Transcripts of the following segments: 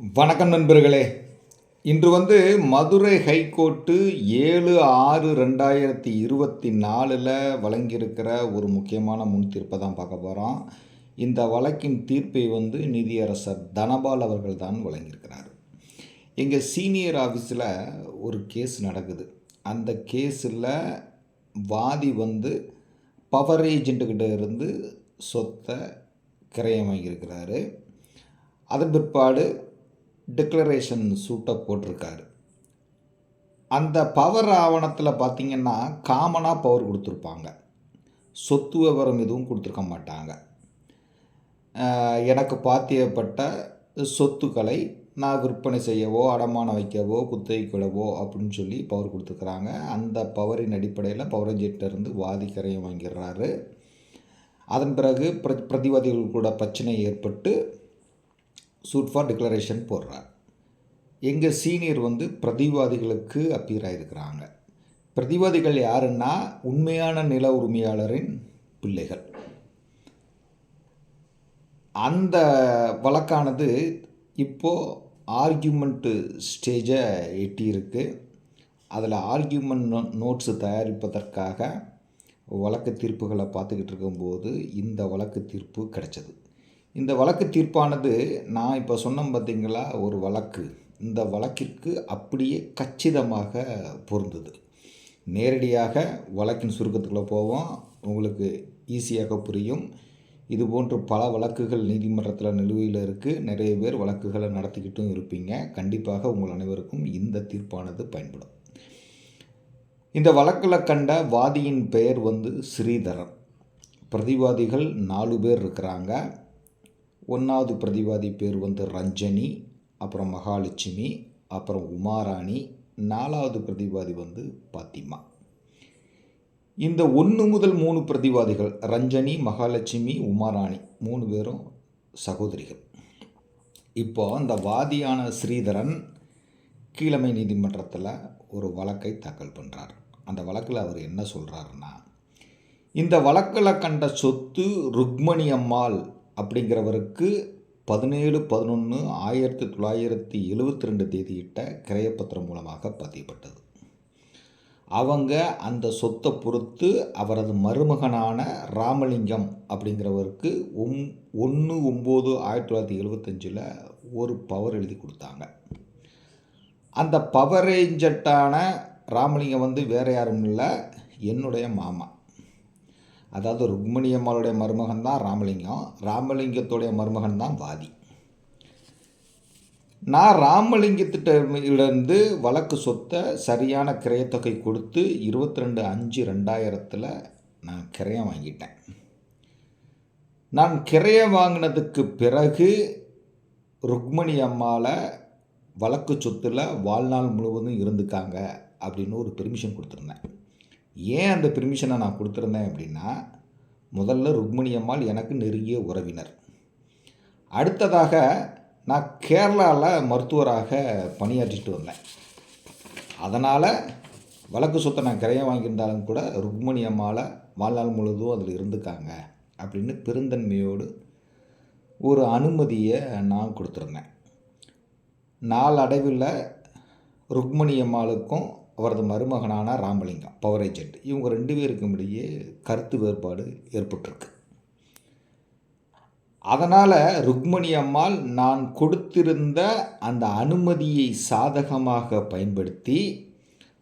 வணக்கம் நண்பர்களே. இன்று வந்து மதுரை ஹைகோர்ட்டு ஏழு ஆறு ரெண்டாயிரத்தி இருபத்தி நாலில் வழங்கியிருக்கிற ஒரு முக்கியமான முன் தீர்ப்பை தான் பார்க்க போகிறோம் இந்த வழக்கின் தீர்ப்பை வந்து நீதியரசர் தனபால் அவர்கள் தான் வழங்கியிருக்கிறார். எங்கள் சீனியர் ஆஃபீஸில் ஒரு கேஸ் நடக்குது. அந்த கேஸில் வாதி வந்து பவர் ஏஜெண்ட்டுக்கிட்ட இருந்து சொத்தை கிரயம் வாங்கியிருக்கிறாரு அதன் பிற்பாடு டிக்ளரேஷன் சூட்டை போட்டிருக்காரு. அந்த பவர் ஆவணத்தில் பார்த்திங்கன்னா காமனாக பவர் கொடுத்துருப்பாங்க. சொத்து விவரம் எதுவும் கொடுத்துருக்க மாட்டாங்க. எனக்கு பாத்தியப்பட்ட சொத்துக்களை நான் விற்பனை செய்யவோ அடமானம் வைக்கவோ குத்தகைக்கிடவோ அப்படின்னு சொல்லி பவர் கொடுத்துருக்குறாங்க. அந்த பவரின் அடிப்படையில் பவர் இருந்து வாதிக்கரையும் வாங்கிடுறாரு. அதன் பிறகு பிர பிரதிவாதிகள் கூட பிரச்சனை ஏற்பட்டு சூட் ஃபார் டிக்ளரேஷன் போடுறார். எங்கள் சீனியர் வந்து பிரதிவாதிகளுக்கு அப்பீர் ஆகிருக்கிறாங்க பிரதிவாதிகள் யாருன்னா உண்மையான நில உரிமையாளரின் பிள்ளைகள். அந்த வழக்கானது இப்போது ஆர்கியூமெண்ட்டு ஸ்டேஜை எட்டியிருக்கு. அதில் ஆர்கியூமெண்ட் நோ நோட்ஸு தயாரிப்பதற்காக வழக்கு தீர்ப்புகளை பார்த்துக்கிட்டு இருக்கும்போது இந்த வழக்கு தீர்ப்பு கிடைச்சது. இந்த வழக்கு தீர்ப்பானது நான் இப்போ சொன்னோம் பார்த்தீங்களா ஒரு வழக்கு. இந்த வழக்கிற்கு அப்படியே கச்சிதமாக பொருந்தது. நேரடியாக வழக்கின் சுருக்கத்துக்குள்ளே போவோம். உங்களுக்கு ஈஸியாக புரியும். இது போன்று பல வழக்குகள் நீதிமன்றத்தில் நிலுவையில் இருக்குது நிறைய பேர் வழக்குகளை நடத்திக்கிட்டும் இருப்பீங்க. கண்டிப்பாக உங்கள் அனைவருக்கும் இந்த தீர்ப்பானது பயன்படும். இந்த வழக்கில் கண்ட வாதியின் பெயர் வந்து ஸ்ரீதரன். பிரதிவாதிகள் நாலு பேர் இருக்கிறாங்க. ஒன்றாவது பிரதிவாதி பேர் வந்து ரஞ்சனி அப்புறம் மகாலட்சுமி அப்புறம் உமாராணி நாலாவது பிரதிவாதி வந்து பாத்திமா. இந்த ஒன்று முதல் மூணு பிரதிவாதிகள் ரஞ்சனி மகாலட்சுமி உமாராணி மூணு பேரும் சகோதரிகள். இப்போ அந்த வாதியான ஸ்ரீதரன் கீழமை நீதிமன்றத்தில் ஒரு வழக்கை தாக்கல் பண்ணுறார் அந்த வழக்கில் அவர் என்ன சொல்கிறாருன்னா இந்த வழக்கில் கண்ட சொத்து ருக்மணி அம்மாள் அப்படிங்கிறவருக்கு பதினேழு பதினொன்று ஆயிரத்தி தொள்ளாயிரத்தி எழுபத்தி ரெண்டு தேதியிட்ட கிரயப்பத்திரம் மூலமாக பதியப்பட்டது. அவங்க அந்த சொத்தை பொறுத்து அவரது மருமகனான ராமலிங்கம் அப்படிங்கிறவருக்கு ஒம் ஒன்று ஒம்பது ஆயிரத்தி தொள்ளாயிரத்தி எழுபத்தஞ்சில் ஒரு பவர் எழுதி கொடுத்தாங்க. அந்த பவர் ஏஜென்ட்டான ராமலிங்கம் வந்து வேறு யாரும் இல்லை என்னுடைய மாமா. அதாவது ருக்மணி அம்மாளுடைய மருமகன் தான் ராமலிங்கம். ராமலிங்கத்துடைய மருமகன் தான் வாதி. நான் ராமலிங்கத்திட்டமிருந்து வழக்கு சொத்தை சரியான கிரயத்தொகை கொடுத்து இருபத்தி ரெண்டு அஞ்சு ரெண்டாயிரத்தில் நான் கிரயம் வாங்கிட்டேன். நான் கிரயம் வாங்கினதுக்கு பிறகு ருக்மணி அம்மாவை வழக்கு சொத்தில் வாழ்நாள் முழுவதும் இருந்துக்காங்க அப்படின்னு ஒரு பெர்மிஷன் கொடுத்துருந்தேன். ஏன் அந்த பெர்மிஷனை நான் கொடுத்துருந்தேன் அப்படின்னா முதல்ல ருக்மணி அம்மாள் எனக்கு நெருங்கிய உறவினர். அடுத்ததாக நான் கேரளாவில் மருத்துவராக பணியாற்றிட்டு வந்தேன். அதனால் வழக்கு சொத்தை நான் கிரையம் வாங்கியிருந்தாலும் கூட ருக்மணி அம்மாவை வாழ்நாள் முழுவதும் அதில் இருந்துக்காங்க அப்படின்னு பெருந்தன்மையோடு ஒரு அனுமதியை நான் கொடுத்துருந்தேன். நாளடைவில் ருக்மணி அம்மாளுக்கும் அவரது மருமகனான ராமலிங்கம் பவர் ஏஜென்ட் இவங்க ரெண்டு பேருக்கும் இடையே கருத்து வேறுபாடு ஏற்பட்டிருக்கு. அதனால் ருக்மணி அம்மாள் நான் கொடுத்திருந்த அந்த அனுமதியை சாதகமாக பயன்படுத்தி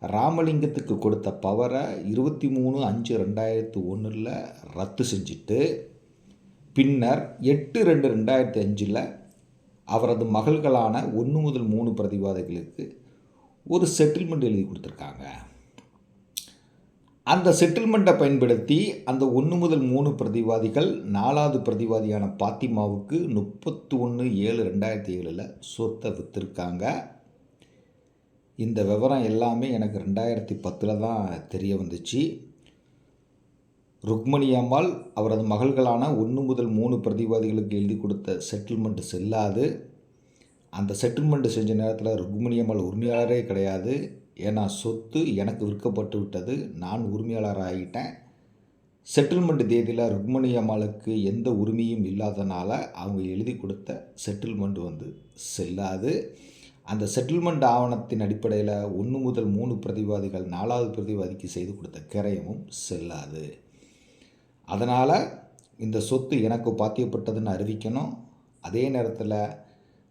ராமலிங்கத்துக்கு கொடுத்த பவரை இருபத்தி மூணு அஞ்சு ரெண்டாயிரத்து ஒன்றில் ரத்து செஞ்சுட்டு பின்னர் எட்டு ரெண்டு ரெண்டாயிரத்தி அஞ்சில் அவரது மகள்களான ஒன்று முதல் மூணு பிரதிவாதிகளுக்கு ஒரு செட்டில்மெண்ட் எழுதி கொடுத்துருக்காங்க. அந்த செட்டில்மெண்ட்டை பயன்படுத்தி அந்த ஒன்று முதல் மூணு பிரதிவாதிகள் நாலாவது பிரதிவாதியான பாத்திமாவுக்கு முப்பத்தி ஒன்று ஏழு ரெண்டாயிரத்தி ஏழில் சொத்தை விற்றுருக்காங்க இந்த விவரம் எல்லாமே எனக்கு ரெண்டாயிரத்தி பத்தில் தான் தெரிய வந்துச்சு. ருக்மணி அம்மாள் அவரது மகள்களான ஒன்று முதல் மூணு பிரதிவாதிகளுக்கு எழுதி கொடுத்த செட்டில்மெண்ட் செல்லாது. அந்த செட்டில்மெண்ட்டு செஞ்ச நேரத்தில் ருக்மணி அம்மாள் உரிமையாளரே கிடையாது. ஏன்னா சொத்து எனக்கு விற்கப்பட்டு விட்டது. நான் உரிமையாளர் ஆகிட்டேன் செட்டில்மெண்ட் தேதியில் ருக்மணி அம்மாளுக்கு எந்த உரிமையும் இல்லாதனால அவங்க எழுதி கொடுத்த செட்டில்மெண்ட் வந்து செல்லாது. அந்த செட்டில்மெண்ட் ஆவணத்தின் அடிப்படையில் ஒன்று முதல் மூணு பிரதிவாதிகள் நாலாவது பிரதிவாதிக்கு செய்து கொடுத்த கிரயமும் செல்லாது. அதனால் இந்த சொத்து எனக்கு பாத்தியப்பட்டதுன்னு அறிவிக்கணும். அதே நேரத்தில்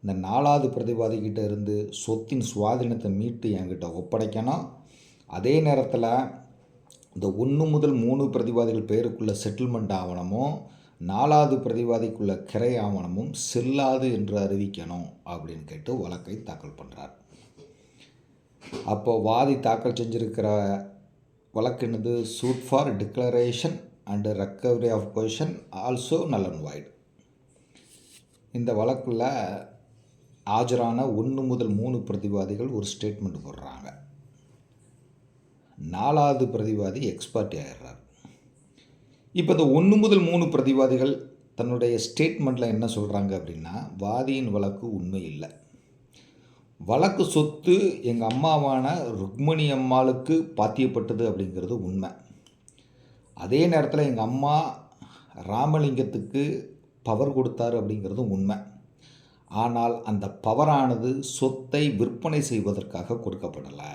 இந்த நாலாவது பிரதிவாதிகிட்ட இருந்து சொத்தின் சுவாதீனத்தை மீட்டு என்கிட்ட ஒப்படைக்கணும். அதே நேரத்தில் இந்த ஒன்று முதல் மூணு பிரதிவாதிகள் பேருக்குள்ள செட்டில்மெண்ட் ஆவணமும் நாலாவது பிரதிவாதிக்குள்ள கிரை ஆவணமும் செல்லாது என்று அறிவிக்கணும் அப்படின்னு கேட்டு வழக்கை தாக்கல் பண்ணுறார் அப்போ வாதி தாக்கல் செஞ்சிருக்கிற வழக்கு suit for declaration and recovery of possession also null and void இந்த வழக்கில் ஆஜரான ஒன்று முதல் மூணு பிரதிவாதிகள் ஒரு ஸ்டேட்மெண்ட் போடுறாங்க. நாலாவது பிரதிவாதி எக்ஸ்பர்ட் ஆயிடுறார். இப்போ இந்த ஒன்று முதல் மூணு பிரதிவாதிகள் தன்னுடைய ஸ்டேட்மெண்ட்டில் என்ன சொல்கிறாங்க அப்படின்னா வாதியின் வழக்கு உண்மை இல்லை. வழக்கு சொத்து எங்கள் அம்மாவான ருக்மணி அம்மாளுக்கு பாத்தியப்பட்டது அப்படிங்கிறது உண்மை. அதே நேரத்தில் எங்கள் அம்மா ராமலிங்கத்துக்கு பவர் கொடுத்தாரு அப்படிங்கிறதும் உண்மை. ஆனால் அந்த பவரானது சொத்தை விற்பனை செய்வதற்காக கொடுக்கப்படலை.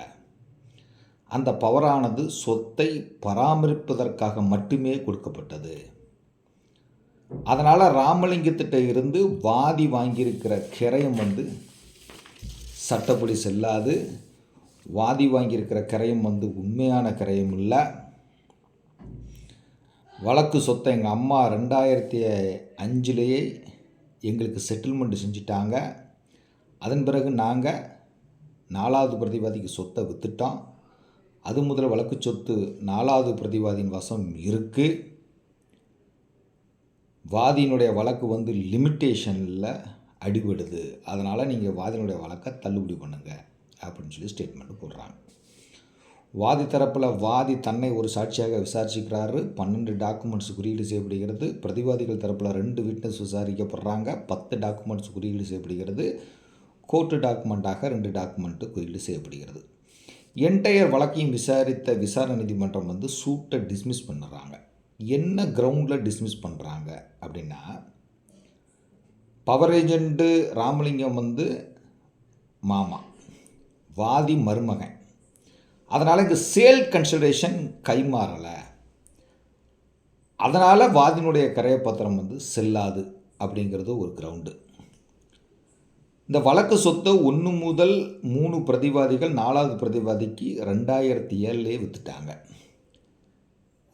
அந்த பவரானது சொத்தை பராமரிப்பதற்காக மட்டுமே கொடுக்கப்பட்டது. அதனால் ராமலிங்கத்திட்ட இருந்து வாதி வாங்கியிருக்கிற கிரயம் வந்து சட்டப்படி செல்லாது. வாதி வாங்கியிருக்கிற கிரயம் வந்து உண்மையான கிரயம் இல்லை. வழக்கு சொத்தை எங்கள் அம்மா ரெண்டாயிரத்தி அஞ்சுலேயே எங்களுக்கு செட்டில்மெண்ட் செஞ்சிட்டாங்க. அதன் பிறகு நாங்கள் நாலாவது பிரதிவாதிக்கு சொத்தை விற்றுட்டோம் அது முதல் வழக்கு சொத்து நாலாவது பிரதிவாதியின் வசம் இருக்குது வாதியினுடைய வழக்கு வந்து லிமிட்டேஷனில் அடிபடுது. அதனால் நீங்கள் வாதியினுடைய வழக்கை தள்ளுபடி பண்ணுங்கள் அப்படின்னு சொல்லி ஸ்டேட்மெண்ட் போடுறாங்க. வாதி தரப்பில் வாதி தன்னை ஒரு சாட்சியாக விசாரிச்சுக்கிறாரு. பன்னெண்டு டாக்குமெண்ட்ஸ் குறியீடு செய்யப்படுகிறது. பிரதிவாதிகள் தரப்பில் ரெண்டு விட்னஸ் விசாரிக்கப்படுறாங்க. பத்து டாக்குமெண்ட்ஸ் குறியீடு செய்யப்படுகிறது. கோர்ட்டு டாக்குமெண்ட்டாக ரெண்டு டாக்குமெண்ட்டு குறியீடு செய்யப்படுகிறது. என்டையர் வழக்கையும் விசாரித்த விசாரணை நீதிமன்றம் வந்து சூட்டை டிஸ்மிஸ் பண்ணுறாங்க. என்ன கிரவுண்டில் டிஸ்மிஸ் பண்ணுறாங்க அப்படின்னா பவர் ஏஜெண்ட்டு ராமலிங்கம் வந்து மாமா வாதி மருமகன். அதனால் இங்கே சேல் கன்சிடரேஷன் கைமாறலை. அதனால் வாதினுடைய கரையப்பத்திரம் வந்து செல்லாது அப்படிங்கிறது ஒரு கிரவுண்டு இந்த வழக்கு சொத்தை ஒன்று முதல் மூணு பிரதிவாதிகள் நாலாவது பிரதிவாதிக்கு ரெண்டாயிரத்தி ஏழுலேயே விற்றுட்டாங்க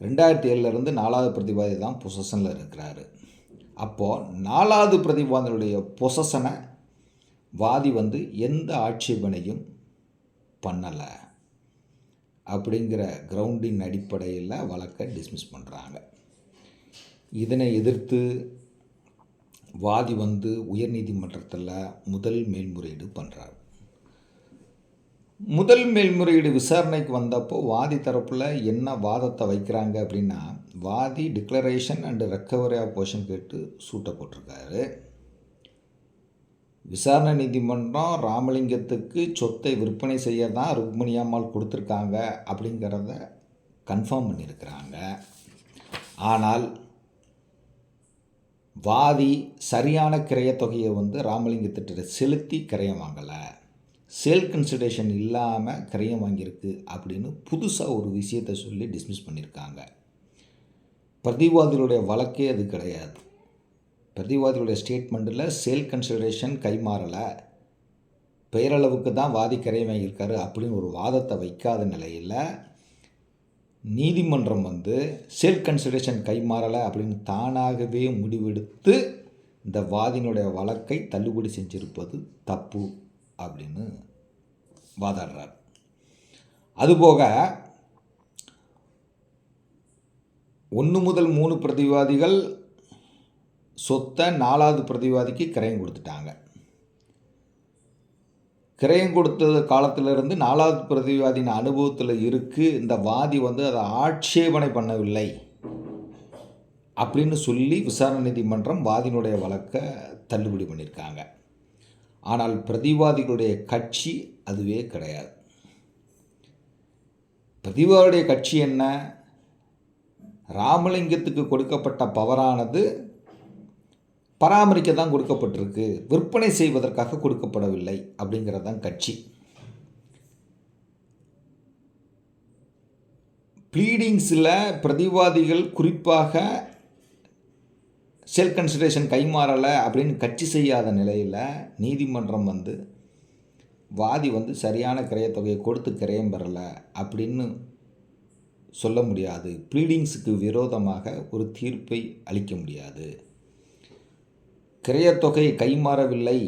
ரெண்டாயிரத்தி ஏழுலேருந்து நாலாவது பிரதிவாதி தான் பொசஷனில் இருக்கிறாரு. அப்போது நாலாவது பிரதிவாதியுடைய பொசஷனை வாதி வந்து எந்த ஆட்சேபனையும் பண்ணலை. அப்படிங்கிற கிரவுண்டின் அடிப்படையில் வழக்கை டிஸ்மிஸ் பண்ணுறாங்க இதனை எதிர்த்து வாதி வந்து உயர்நீதிமன்றத்தில் முதல் மேல்முறையீடு பண்ணுறார் முதல் மேல்முறையீடு விசாரணைக்கு வந்தப்போ வாதி தரப்பில் என்ன வாதத்தை வைக்கிறாங்க அப்படின்னா வாதி declaration and recovery of possession கேட்டு சூட்டை போட்டிருக்காரு. விசாரணை நீதிமன்றம் ராமலிங்கத்துக்கு சொத்தை விற்பனை செய்ய தான் ருக்மணி அம்மாள் கொடுத்துருக்காங்க அப்படிங்கிறத கன்ஃபார்ம் பண்ணியிருக்கிறாங்க. ஆனால் வாதி சரியான கிரையத்தொகையை வந்து ராமலிங்கத்திட்ட செலுத்தி கிரையம் வாங்கலை. சேல் கன்சிடரேஷன் இல்லாமல் கிரையம் வாங்கியிருக்கு அப்படின்னு புதுசாக ஒரு விஷயத்தை சொல்லி டிஸ்மிஸ் பண்ணியிருக்காங்க. பிரதிவாதிகளுடைய வழக்கே அது கிடையாது. பிரதிவாதிகளுடைய ஸ்டேட்மெண்ட்டில் சேல் கன்சிடரேஷன் கைமாறலை பெயரளவுக்கு தான் வாதி கிரையம் வாங்கியிருக்காரு அப்படின்னு ஒரு வாதத்தை வைக்காத நிலையில் நீதிமன்றம் வந்து செல்ஃப் கன்சிடரேஷன் கைமாறலை அப்படின்னு தானாகவே முடிவெடுத்து இந்த வாதினுடைய வழக்கை தள்ளுபடி செஞ்சிருப்பது தப்பு அப்படின்னு வாதாடுறார். அதுபோக ஒன்று முதல் மூணு பிரதிவாதிகள் சொத்தை நாலாவது பிரதிவாதிக்கு கிரயம் கொடுத்துட்டாங்க. கிரயம் கொடுத்தது காலத்திலிருந்து நாலாவது பிரதிவாதியின் அனுபவத்தில் இருக்குது இந்த வாதி வந்து அதை ஆட்சேபனை பண்ணவில்லை அப்படின்னு சொல்லி விசாரணை நீதிமன்றம் வாதியினுடைய வழக்கை தள்ளுபடி பண்ணியிருக்காங்க. ஆனால் பிரதிவாதிகளுடைய கட்சி அதுவே கிடையாது. பிரதிவாதியுடைய கட்சி என்ன? ராமலிங்கத்துக்கு கொடுக்கப்பட்ட பவரானது பராமரிக்க தான் கொடுக்கப்பட்டிருக்கு. விற்பனை செய்வதற்காக கொடுக்கப்படவில்லை அப்படிங்கிறது தான் கட்சி. ப்ளீடிங்ஸில் பிரதிவாதிகள் குறிப்பாக செல் கன்சிடரேஷன் கைமாறலை அப்படின்னு கட்சி செய்யாத நிலையில் நீதிமன்றம் வந்து வாதி வந்து சரியான கிரையத்தொகையை கொடுத்து கிரயம் பெறலை அப்படின்னு சொல்ல முடியாது. ப்ளீடிங்ஸுக்கு விரோதமாக ஒரு தீர்ப்பை அளிக்க முடியாது. கிரையத்தொகை கைமாறவில்லை.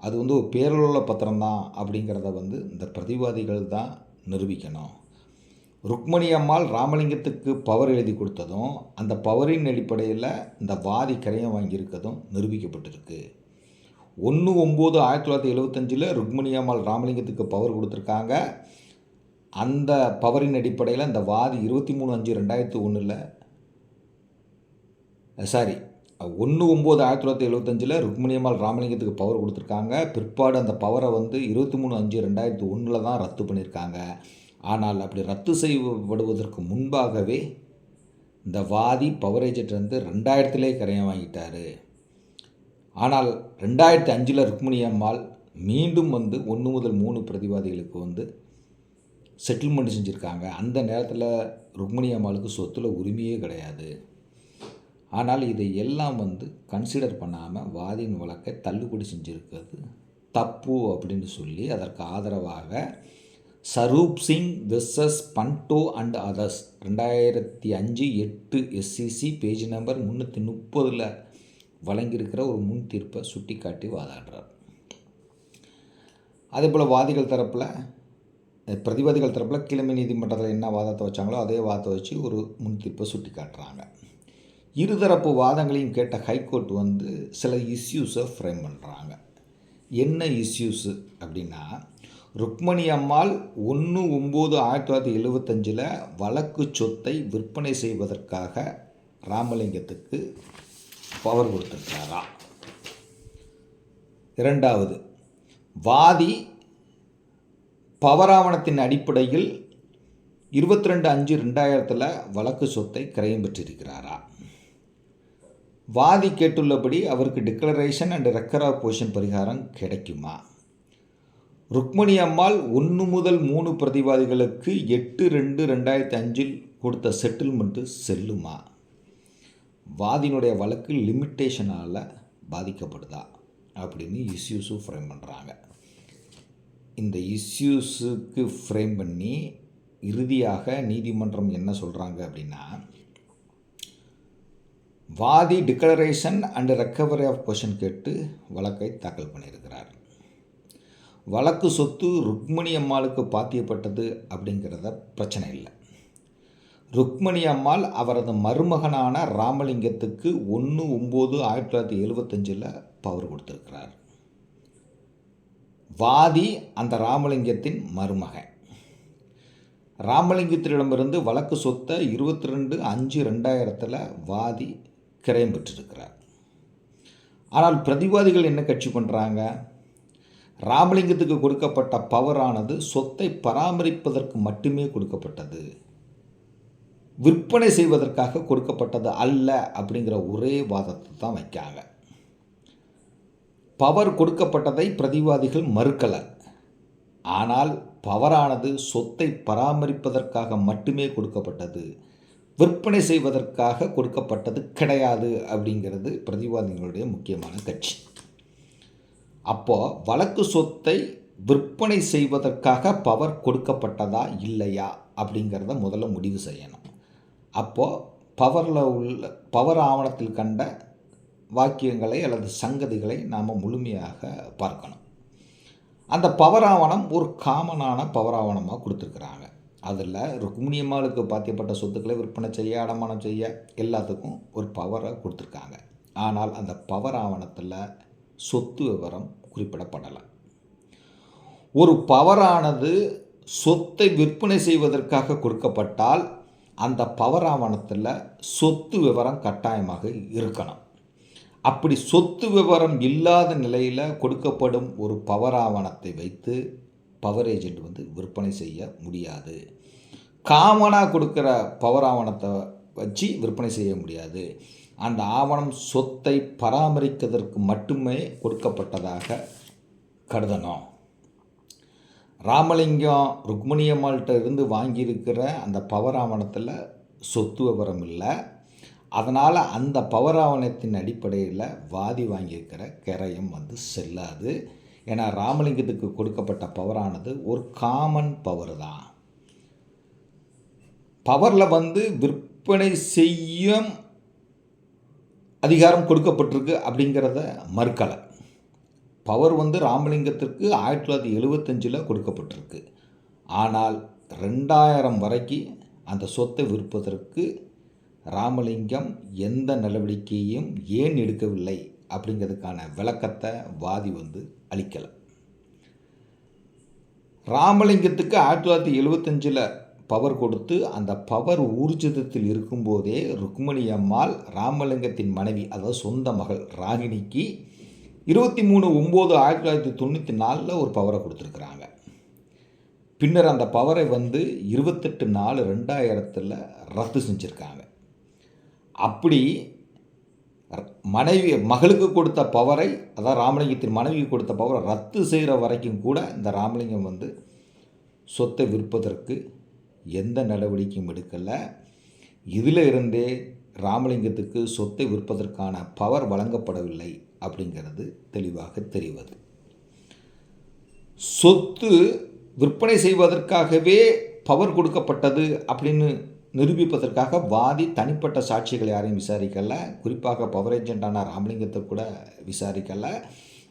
அது வந்து ஒரு பேரலுள்ள பத்திரம்தான் அப்படிங்கிறத வந்து இந்த பிரதிவாதிகள் தான் நிரூபிக்கணும். ருக்மணி அம்மாள் ராமலிங்கத்துக்கு பவர் எழுதி கொடுத்ததும் அந்த பவரின் அடிப்படையில் இந்த வாதி கிரையம் வாங்கியிருக்கதும் நிரூபிக்கப்பட்டிருக்கு. ஒன்று ஒம்பது ஆயிரத்தி தொள்ளாயிரத்தி எழுபத்தஞ்சில் ருக்மணி அம்மாள் ராமலிங்கத்துக்கு பவர் கொடுத்துருக்காங்க. அந்த பவரின் அடிப்படையில் இந்த வாதி இருபத்தி மூணு அஞ்சு ரெண்டாயிரத்தி ஒன்றில் சாரி ஒன்று ஒம்பது ஆயிரத்தி தொள்ளாயிரத்தி எழுபத்தஞ்சில் ருக்மணி அம்மாள் ராமலிங்கத்துக்கு பவர் கொடுத்துருக்காங்க. பிற்பாடு அந்த பவரை வந்து இருபத்தி மூணு அஞ்சு ரெண்டாயிரத்தி ஒன்றில் தான் ரத்து பண்ணியிருக்காங்க. ஆனால் அப்படி ரத்து செய்யப்படுவதற்கு முன்பாகவே இந்த வாதி பவர் ஏஜென்ட் ரெண்டாயிரத்திலே கரையம் வாங்கிட்டார். ஆனால் ரெண்டாயிரத்தி அஞ்சில் ருக்மிணி அம்மாள் மீண்டும் வந்து ஒன்று முதல் மூணு பிரதிவாதிகளுக்கு வந்து செட்டில்மெண்ட் செஞ்சுருக்காங்க. அந்த நேரத்தில் ருக்மிணி அம்மாளுக்கு சொத்தில் உரிமையே கிடையாது. ஆனால் இதை எல்லாம் வந்து கன்சிடர் பண்ணாமல் வாதியின் வழக்கை தள்ளுபடி செஞ்சுருக்கிறது. தப்பு அப்படின்னு சொல்லி அதற்கு ஆதரவாக Saroop Singh versus Bando and others ரெண்டாயிரத்தி அஞ்சு எட்டு எஸ்சிசி பேஜ் நம்பர் முந்நூற்றி முப்பதில் வழங்கியிருக்கிற ஒரு முன் தீர்ப்பை சுட்டி காட்டி வாதாடுறார். அதே போல் வாதிகள் தரப்பில் பிரதிவாதிகள் தரப்பில் கிழமை நீதிமன்றத்தில் என்ன வாதத்தை வச்சாங்களோ அதே வாதத்தை வச்சு ஒரு முன் தீர்ப்பை சுட்டி காட்டுறாங்க இருதரப்பு வாதங்களையும் கேட்ட ஹைகோர்ட் வந்து சில இஷ்யூஸை ஃப்ரேம் பண்ணுறாங்க என்ன இஷ்யூஸு அப்படின்னா ருக்மணி அம்மாள் ஒன்று ஒம்பது ஆயிரத்தி தொள்ளாயிரத்தி எழுபத்தஞ்சில் வழக்கு சொத்தை விற்பனை செய்வதற்காக ராமலிங்கத்துக்கு பவர் கொடுத்துருக்காரா இரண்டாவது வாதி பவராவணத்தின் அடிப்படையில் இருபத்தி ரெண்டு அஞ்சு ரெண்டாயிரத்தில் வழக்கு சொத்தை கிரயம் பெற்றிருக்கிறாரா? வாதி கேட்டுள்ளபடி அவருக்கு டிக்ளரேஷன் அண்ட் ரெக்கரா போஷன் பரிகாரம் கிடைக்குமா? ருக்மணி அம்மாள் ஒன்று முதல் மூணு பிரதிவாதிகளுக்கு எட்டு ரெண்டு ரெண்டாயிரத்தி அஞ்சில் கொடுத்த செட்டில்மெண்ட்டு செல்லுமா? வாதியினுடைய வழக்கு லிமிட்டேஷனால் பாதிக்கப்படுதா? அப்படின்னு இஷ்யூஸும் ஃப்ரேம் பண்ணுறாங்க இந்த இஷ்யூஸுக்கு ஃப்ரேம் பண்ணி இறுதியாக நீதிமன்றம் என்ன சொல்கிறாங்க அப்படின்னா வாதி declaration and recovery of possession கேட்டு வழக்கை தாக்கல் பண்ணியிருக்கிறார். வழக்கு சொத்து ருக்மணி அம்மாளுக்கு பாத்தியப்பட்டது அப்படிங்கிறத பிரச்சனை இல்லை. ருக்மணி அம்மாள் அவரது மருமகனான ராமலிங்கத்துக்கு ஒன்று ஒம்பது ஆயிரத்தி தொள்ளாயிரத்தி எழுபத்தஞ்சில் பவர் கொடுத்துருக்கிறார். வாதி அந்த ராமலிங்கத்தின் மருமகன். ராமலிங்கத்திடமிருந்து வழக்கு சொத்தை இருபத்தி ரெண்டு அஞ்சு ரெண்டாயிரத்தில் வாதி கிரயம் பெற்றிருக்கிறார். ஆனால் பிரதிவாதிகள் என்ன கட்சி பண்ணுறாங்க ராமலிங்கத்துக்கு கொடுக்கப்பட்ட பவரானது சொத்தை பராமரிப்பதற்கு மட்டுமே கொடுக்கப்பட்டது. விற்பனை செய்வதற்காக கொடுக்கப்பட்டது அல்ல அப்படிங்கிற ஒரே வாதத்தை தான் வைக்காங்க பவர் கொடுக்கப்பட்டதை பிரதிவாதிகள் மறுக்கலை. ஆனால் பவரானது சொத்தை பராமரிப்பதற்காக மட்டுமே கொடுக்கப்பட்டது. விற்பனை செய்வதற்காக கொடுக்கப்பட்டது கிடையாது அப்படிங்கிறது பிரதிவாதிகளுடைய முக்கியமான கட்சி. அப்போது வழக்கு சொத்தை விற்பனை செய்வதற்காக பவர் கொடுக்கப்பட்டதா இல்லையா அப்படிங்கிறத முதல்ல முடிவு செய்யணும். அப்போது பவரில் உள்ள பவர் ஆவணத்தில் கண்ட வாக்கியங்களை அல்லது சங்கதிகளை நாம் முழுமையாக பார்க்கணும். அந்த பவர் ஆவணம் ஒரு காமனான பவர் ஆவணமாக கொடுத்துருக்குறாங்க. அதில் ருக்மிணியம்மாளுக்கு பாத்தியப்பட்ட சொத்துக்களை விற்பனை செய்ய அடமானம் செய்ய எல்லாத்துக்கும் ஒரு பவரை கொடுத்துருக்காங்க. ஆனால் அந்த பவர் ஆவணத்தில் சொத்து விவரம் குறிப்பிடப்படலை. ஒரு பவரானது சொத்தை விற்பனை செய்வதற்காக கொடுக்கப்பட்டால் அந்த பவர் ஆவணத்தில் சொத்து விவரம் கட்டாயமாக இருக்கணும். அப்படி சொத்து விவரம் இல்லாத நிலையில் கொடுக்கப்படும் ஒரு பவர் ஆவணத்தை வைத்து பவர் ஏஜெண்ட் வந்து விற்பனை செய்ய முடியாது. காமனாக கொடுக்குற பவர் ஆவணத்தை வச்சு விற்பனை செய்ய முடியாது. அந்த ஆவணம் சொத்தை பராமரிப்பதற்கு மட்டுமே கொடுக்கப்பட்டதாக கருதணும். ராமலிங்கம் ருக்மணியம்மாள்கிட்ட இருந்து வாங்கியிருக்கிற அந்த பவர் ஆவணத்தில் சொத்து விவரம் இல்லை. அதனால் அந்த பவர் ஆவணத்தின் அடிப்படையில் வாதி வாங்கியிருக்கிற கிரயம் வந்து செல்லாது. ஏன்னா ராமலிங்கத்துக்கு கொடுக்கப்பட்ட பவரானது ஒரு காமன் பவர் தான். பவரில் வந்து விற்பனை செய்யும் அதிகாரம் கொடுக்கப்பட்டிருக்கு அப்படிங்கிறத மறுக்கலை. பவர் வந்து ராமலிங்கத்திற்கு ஆயிரத்தி தொள்ளாயிரத்தி எழுபத்தஞ்சில் கொடுக்கப்பட்டிருக்கு. ஆனால் ரெண்டாயிரம் வரைக்கும் அந்த சொத்தை விற்பதற்கு ராமலிங்கம் எந்த நடவடிக்கையும் ஏன் எடுக்கவில்லை அப்படிங்கிறதுக்கான விளக்கத்தை வாதி வந்து அளிக்கலை. ராமலிங்கத்துக்கு ஆயிரத்தி தொள்ளாயிரத்தி எழுபத்தஞ்சில் பவர் கொடுத்து அந்த பவர் ஊர்ஜிதத்தில் இருக்கும்போதே ருக்மணி அம்மாள் ராமலிங்கத்தின் மனைவி அதாவது சொந்த மகள் ராகினிக்கு இருபத்தி மூணு ஒம்பது ஆயிரத்தி தொள்ளாயிரத்தி தொண்ணூற்றி நாலில் ஒரு பவரை கொடுத்துருக்குறாங்க. பின்னர் அந்த பவரை வந்து இருபத்தெட்டு நாலு ரெண்டாயிரத்தில் ரத்து செஞ்சுருக்காங்க. அப்படி மனைவி மகளுக்கு கொடுத்த பவரை அதாவது ராமலிங்கத்தின் மனைவிக்கு கொடுத்த பவரை ரத்து செய்கிற வரைக்கும் கூட இந்த ராமலிங்கம் வந்து சொத்தை விற்பதற்கு எந்த நடவடிக்கையும் எடுக்கலை. இதில் இருந்தே ராமலிங்கத்துக்கு சொத்தை விற்பதற்கான பவர் வழங்கப்படவில்லை அப்படிங்கிறது தெளிவாக தெரிவது. சொத்து விற்பனை செய்வதற்காகவே பவர் கொடுக்கப்பட்டது அப்படின்னு நிரூபிப்பதற்காக வாதி தனிப்பட்ட சாட்சிகள் யாரையும் விசாரிக்கலை. குறிப்பாக பவர் ஏஜென்டான ராமலிங்கத்தை கூட விசாரிக்கலை.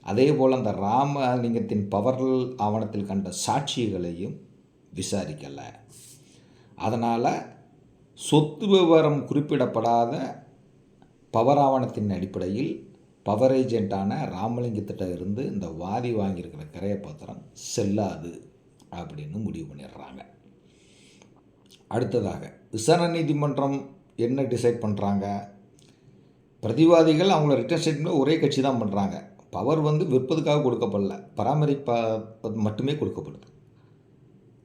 அதே போல் அந்த ராமலிங்கத்தின் பவர் ஆவணத்தில் கண்ட சாட்சிகளையும் விசாரிக்கலை. அதனால் சொத்து விவரம் குறிப்பிடப்படாத பவர் ஆவணத்தின் அடிப்படையில் பவர் ஏஜென்ட்டான ராமலிங்கத்திட்ட இருந்து இந்த வாதி வாங்கியிருக்கிற கிரைய பத்திரம் செல்லாது அப்படின்னு முடிவு பண்ணிடுறாங்க. அடுத்ததாக விசாரணை நீதிமன்றம் என்ன டிசைட் பண்ணுறாங்க பிரதிவாதிகள் அவங்கள ரிட்டர்ன் ஸ்டேட்மெண்ட் ஒரே கட்சி தான் பண்ணுறாங்க பவர் வந்து விற்பதுக்காக கொடுக்கப்படல. பராமரிப்பா மட்டுமே கொடுக்கப்படுது.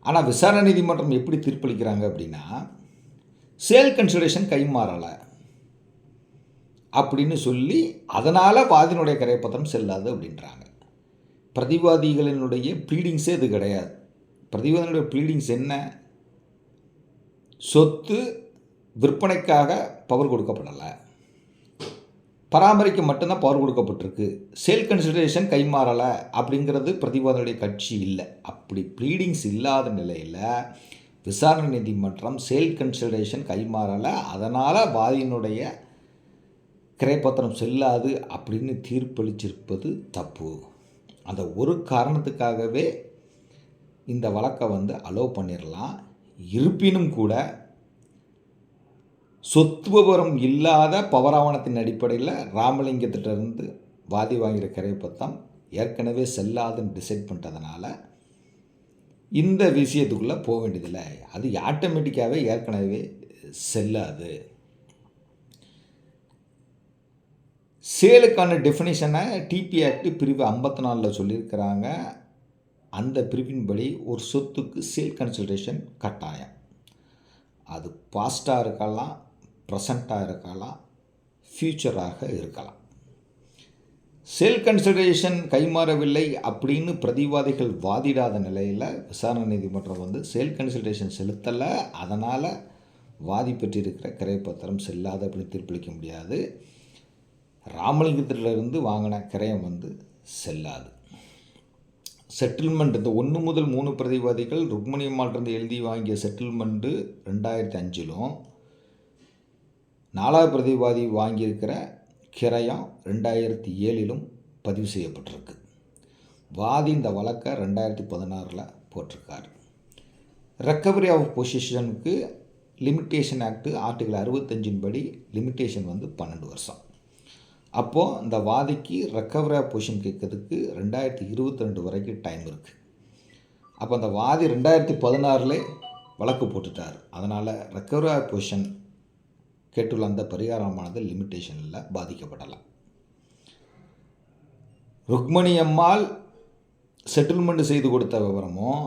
ஆனால் விசாரணை நீதிமன்றம் எப்படி தீர்ப்பளிக்கிறாங்க அப்படின்னா சேல் கன்சிடரேஷன் கைமாறலை அப்படின்னு சொல்லி அதனால் வாதினுடைய கரைப்பத்திரம் செல்லாது அப்படின்றாங்க. பிரதிவாதிகளினுடைய ப்ளீடிங்ஸே இது கிடையாது. பிரதிவாதியினுடைய ப்ளீடிங்ஸ் என்ன? சொத்து விற்பனைக்காக பவர் கொடுக்கப்படலை. பராமரிக்க மட்டும்தான் பவர் கொடுக்கப்பட்டிருக்கு. சேல் கன்சிடரேஷன் கைமாறலை அப்படிங்கிறது பிரதிவாதனுடைய கட்சி இல்லை. அப்படி ப்ளீடிங்ஸ் இல்லாத நிலையில் விசாரணை நீதிமன்றம் சேல் கன்சிடரேஷன் கைமாறலை அதனால் வாதியினுடைய கிரைப்பத்திரம் செல்லாது அப்படின்னு தீர்ப்பளிச்சிருப்பது தப்பு. அந்த ஒரு காரணத்துக்காகவே இந்த வழக்கை வந்து அலோவ் பண்ணிடலாம் இருப்பினும் கூட சொத்துபவரம் இல்லாத பவராவணத்தின் அடிப்படையில் ராமலிங்கத்திட்டருந்து வாதி வாங்கிற கரையப்பத்தம் ஏற்கனவே செல்லாதுன்னு டிசைட் பண்ணுறதுனால இந்த விஷயத்துக்குள்ளே போக வேண்டியதில்லை. அது ஆட்டோமேட்டிக்காகவே ஏற்கனவே செல்லாது. சேலுக்கான டெஃபினேஷனை டிபி ஆக்ட் பிரிவு ஐம்பத்தி நாலில் சொல்லியிருக்கிறாங்க. அந்த பிரிவின்படி ஒரு சொத்துக்கு சேல் கன்சல்டேஷன் கட்டாயம். அது பாஸ்ட்டாக இருக்கலாம் ப்ரெசண்ட்டாக இருக்கலாம் ஃப்யூச்சராக இருக்கலாம். செல் கன்சிடரேஷன் கைமாறவில்லை அப்படின்னு பிரதிவாதிகள் வாதிடாத நிலையில் விசாரணை நீதிமன்றம் வந்து செல் கன்சிடரேஷன் செலுத்தலை அதனால் வாதி பெற்றிருக்கிற கிரைப்பத்திரம் செல்லாது அப்படின்னு தீர்ப்பளிக்க முடியாது. ராமலிங்கத்திலிருந்து வாங்கின கிரயம் வந்து செல்லாது. செட்டில்மெண்ட் இந்த ஒன்று முதல் மூணு பிரதிவாதிகள் ருக்மணி அம்மாள்கிட்ட எழுதி வாங்கிய செட்டில்மெண்ட்டு ரெண்டாயிரத்தி அஞ்சிலும் நாலாவது பிரதிவாதி வாங்கியிருக்கிற கிரயம் ரெண்டாயிரத்தி ஏழிலும் பதிவு செய்யப்பட்டிருக்கு. வாதி இந்த வழக்கை ரெண்டாயிரத்தி பதினாறில் போட்டிருக்காரு. ரெக்கவரி ஆஃப் பொசிஷனுக்கு லிமிட்டேஷன் ஆக்டு ஆர்டிகல் அறுபத்தஞ்சின் படி லிமிட்டேஷன் வந்து பன்னெண்டு வருஷம். அப்போது இந்த வாதிக்கு ரெக்கவரி ஆஃப் பொசிஷன் கேட்கறதுக்கு ரெண்டாயிரத்தி இருபத்தி ரெண்டு வரைக்கும் டைம் இருக்குது அப்போ அந்த வாதி ரெண்டாயிரத்தி பதினாறில் வழக்கு போட்டுட்டார். அதனால் ரெக்கவரி ஆஃப் பொசிஷன் கேட்டுள்ள அந்த பரிகாரமானது லிமிட்டேஷனில் பாதிக்கப்படலாம். ருக்மணி அம்மாள் செட்டில்மெண்ட் செய்து கொடுத்த விவரமும்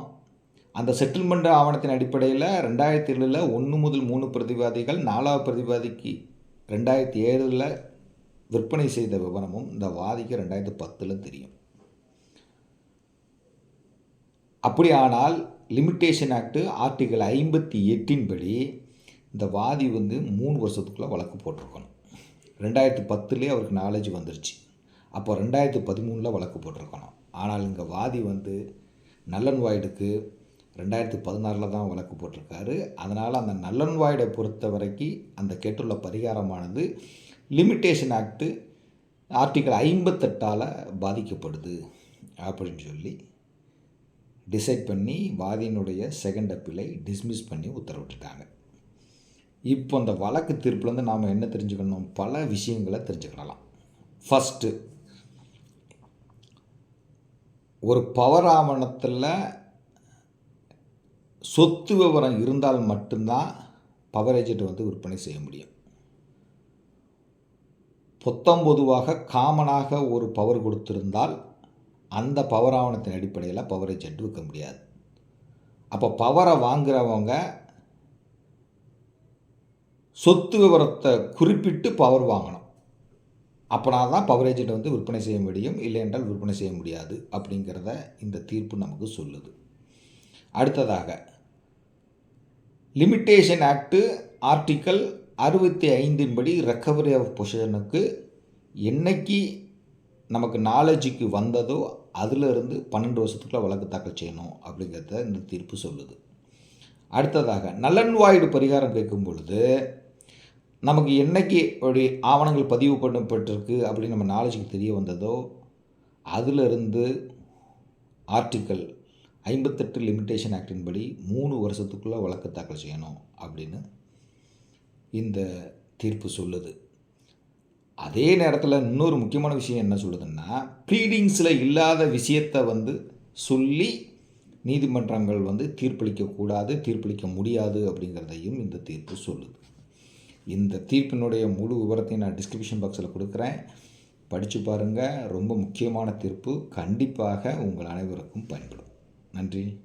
அந்த செட்டில்மெண்ட் ஆவணத்தின் அடிப்படையில் ரெண்டாயிரத்தி ஏழில் ஒன்று முதல் மூணு பிரதிவாதிகள் நாலாவது பிரதிவாதிக்கு ரெண்டாயிரத்தி ஏழில் விற்பனை செய்த விவரமும் இந்த வாதிக்கு ரெண்டாயிரத்தி பத்தில் தெரியும். அப்படியானால் லிமிட்டேஷன் ஆக்டு ஆர்டிகல் ஐம்பத்தி எட்டின் படி இந்த வாதி வந்து மூணு வருஷத்துக்குள்ளே வழக்கு போட்டிருக்கணும். ரெண்டாயிரத்து பத்துலேயே அவருக்கு நாலேஜ் வந்துருச்சு. அப்போ ரெண்டாயிரத்து பதிமூணில் வழக்கு போட்டிருக்கணும். ஆனால் இங்கே வாதி வந்து நல்லன்வாய்டுக்கு ரெண்டாயிரத்து பதினாறில் தான் வழக்கு போட்டிருக்காரு. அதனால் அந்த நல்லன் வாய்டை பொறுத்த வரைக்கும் அந்த கேட்டுள்ள பரிகாரமானது லிமிட்டேஷன் ஆக்டு ஆர்டிக்கல் ஐம்பத்தெட்டால் பாதிக்கப்படுது அப்படின்னு சொல்லி டிசைட் பண்ணி வாதியினுடைய செகண்ட் அப்பீலை டிஸ்மிஸ் பண்ணி உத்தரவிட்டுட்டாங்க. இப்போ அந்த வழக்கு தீர்ப்புலேருந்து நாம் என்ன தெரிஞ்சுக்கணும்? பல விஷயங்களை தெரிஞ்சுக்கலாம் ஃபஸ்ட்டு ஒரு பவர் ஆவணத்தில் சொத்து விவரம் இருந்தால் மட்டும்தான் பவர் ஏஜென்ட் வந்து விற்பனை செய்ய முடியும். பொத்தம் பொதுவாக காமனாக ஒரு பவர் கொடுத்திருந்தால் அந்த பவர் ஆவணத்தின் அடிப்படையில் பவர் ஏஜென்ட் விற்க முடியாது. அப்போ பவரை வாங்குகிறவங்க சொத்து விவரத்தை குறிப்பிட்டு பவர் வாங்கணும். அப்போனா தான் பவர் ஏஜென்ட் வந்து விற்பனை செய்ய முடியும் இல்லை என்றால் விற்பனை செய்ய முடியாது அப்படிங்கிறத இந்த தீர்ப்பு நமக்கு சொல்லுது. அடுத்ததாக லிமிட்டேஷன் ஆக்டு ஆர்டிக்கல் அறுபத்தி ஐந்தின் படி ரெக்கவரி ஆஃப் பொசிஷனுக்கு என்னைக்கு நமக்கு நாலேஜுக்கு வந்ததோ அதிலிருந்து பன்னெண்டு வருஷத்துக்குள்ள வழக்கு தாக்கல் செய்யணும் அப்படிங்கிறத இந்த தீர்ப்பு சொல்லுது. அடுத்ததாக நலன்வாயுடு பரிகாரம் கேட்கும் பொழுது நமக்கு என்னைக்கு ஒரு ஆவணங்கள் பதிவு பண்ணப்பட்டிருக்கு அப்படின்னு நம்ம நாலேஜுக்கு தெரிய வந்ததோ அதிலிருந்து ஆர்டிக்கல் ஐம்பத்தெட்டு லிமிட்டேஷன் ஆக்டின் படி மூணு வருஷத்துக்குள்ளே வழக்கு தாக்கல் செய்யணும் அப்படின்னு இந்த தீர்ப்பு சொல்லுது. அதே நேரத்தில் இன்னொரு முக்கியமான விஷயம் என்ன சொல்லுதுன்னா ப்ளீடிங்ஸில் இல்லாத விஷயத்தை வந்து சொல்லி நீதிமன்றங்கள் வந்து தீர்ப்பளிக்கக்கூடாது தீர்ப்பளிக்க முடியாது அப்படிங்கிறதையும் இந்த தீர்ப்பு சொல்லுது. இந்த தீர்ப்பினுடைய முழு விவரத்தையும் நான் டிஸ்கிரிப்ஷன் பாக்ஸில் கொடுக்குறேன். படித்து பாருங்கள் ரொம்ப முக்கியமான தீர்ப்பு. கண்டிப்பாக உங்கள் அனைவருக்கும் பயன்படும். நன்றி.